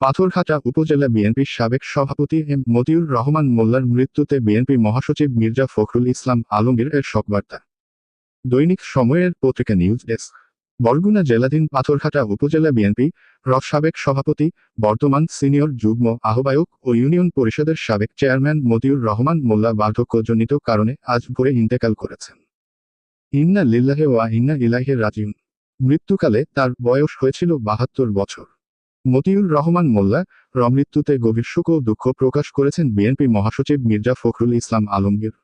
পাথরঘাটা উপজেলা বিএনপির সাবেক সভাপতি এম মতিউর রহমান মোল্লার মৃত্যুতে বিএনপি মহাসচিব মির্জা ফখরুল ইসলাম আলমগীর এর শোকবার্তা। দৈনিক সময়ের পত্রিকা নিউজ ডেস্ক। বরগুনা জেলাধীন পাথরঘাটা উপজেলা বিএনপি র সাবেক সভাপতি, বর্তমান সিনিয়র যুগ্ম আহ্বায়ক ও ইউনিয়ন পরিষদের সাবেক চেয়ারম্যান মতিউর রহমান মোল্লা বার্ধক্যজনিত কারণে আজ ভোরে ইন্তেকাল করেছেন। ইন্না লিল্লাহে ওয়া ইন্না ইলাহে রাজিউন। মৃত্যুকালে তার বয়স হয়েছিল বাহাত্তর বছর। মতিউর রহমান মোল্লা, রমৃত্যুতে গভীর শোক ও দুঃখ প্রকাশ করেছেন বিএনপি মহাসচিব মির্জা ফখরুল ইসলাম আলমগীর।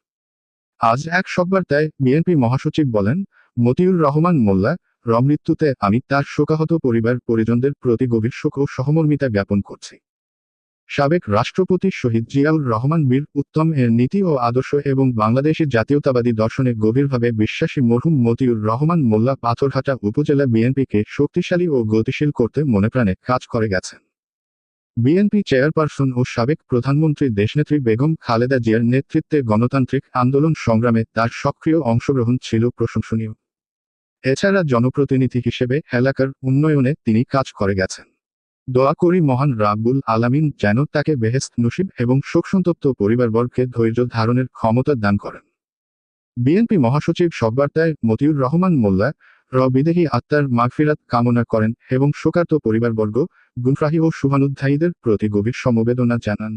আজ এক সকবার্তায় বিএনপি মহাসচিব বলেন, মতিউর রহমান মোল্লা, রমৃত্যুতে আমি তার শোকাহত পরিবার পরিজনদের প্রতি গভীর শোক ও সহমর্মিতা জ্ঞাপন করছি। সাবেক রাষ্ট্রপতি শহীদ জিয়াউর রহমান বীর উত্তম এর নীতি ও আদর্শ এবং বাংলাদেশি জাতীয়তাবাদী দর্শনে গভীরভাবে বিশ্বাসী মরহুম মতিউর রহমান মোল্লা পাথরঘাটা উপজেলা বিএনপিকে শক্তিশালী ও গতিশীল করতে মনে প্রাণে কাজ করে গেছেন। বিএনপি চেয়ারপারসন ও সাবেক প্রধানমন্ত্রী দেশনেত্রী বেগম খালেদা জিয়ার নেতৃত্বে গণতান্ত্রিক আন্দোলন সংগ্রামে তার সক্রিয় অংশগ্রহণ ছিল প্রশংসনীয়। এছাড়া জনপ্রতিনিধি হিসেবে এলাকার উন্নয়নে তিনি কাজ করে গেছেন। দোয়া করি মহান রাব্বুল আলামিন যেন তাকে বেহেস্ত নসিব এবং শোকসন্তপ্ত পরিবারবর্গকে ধৈর্য ধারণের ক্ষমতা দান করেন। বিএনপি মহাসচিব সববার্তায় মতিউর রহমান মোল্লা র বিদেহী আত্মার মাগফিরাত কামনা করেন এবং শোকার্ত পরিবারবর্গ গুনফ্রাহী ও শুভানুধ্যায়ীদের প্রতি গভীর সমবেদনা জানান।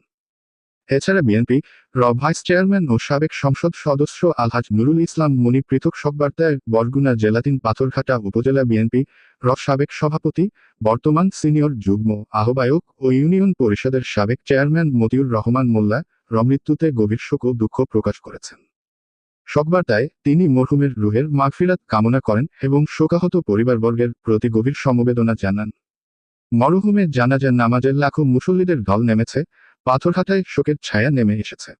এছাড়া বিএনপি র ভাইস চেয়ারম্যান ও সাবেক সংসদ সদস্য আলহাজ নুরুল ইসলাম মনি পৃথক সববার্তায় বরগুনা জেলাধীন পাথরঘাটা উপজেলা বিএনপি র সাবেক সভাপতি, বর্তমান সিনিয়র যুগ্ম আহ্বায়ক ও ইউনিয়ন পরিষদের সাবেক চেয়ারম্যান মতিউর রহমান মোল্লা র মৃত্যুতে গভীর শোক ও দুঃখ প্রকাশ করেছেন। শোকবার্তায় তিনি মরহুমের রুহের মাগফিরাত কামনা করেন এবং শোকাহত পরিবারবর্গের প্রতি গভীর সমবেদনা জানান। মরহুমের জানাজার নামাজের লাখো মুসল্লিদের ঢল নেমেছে পাথরঘাটায় শোকের ছায়া নেমে এসেছে।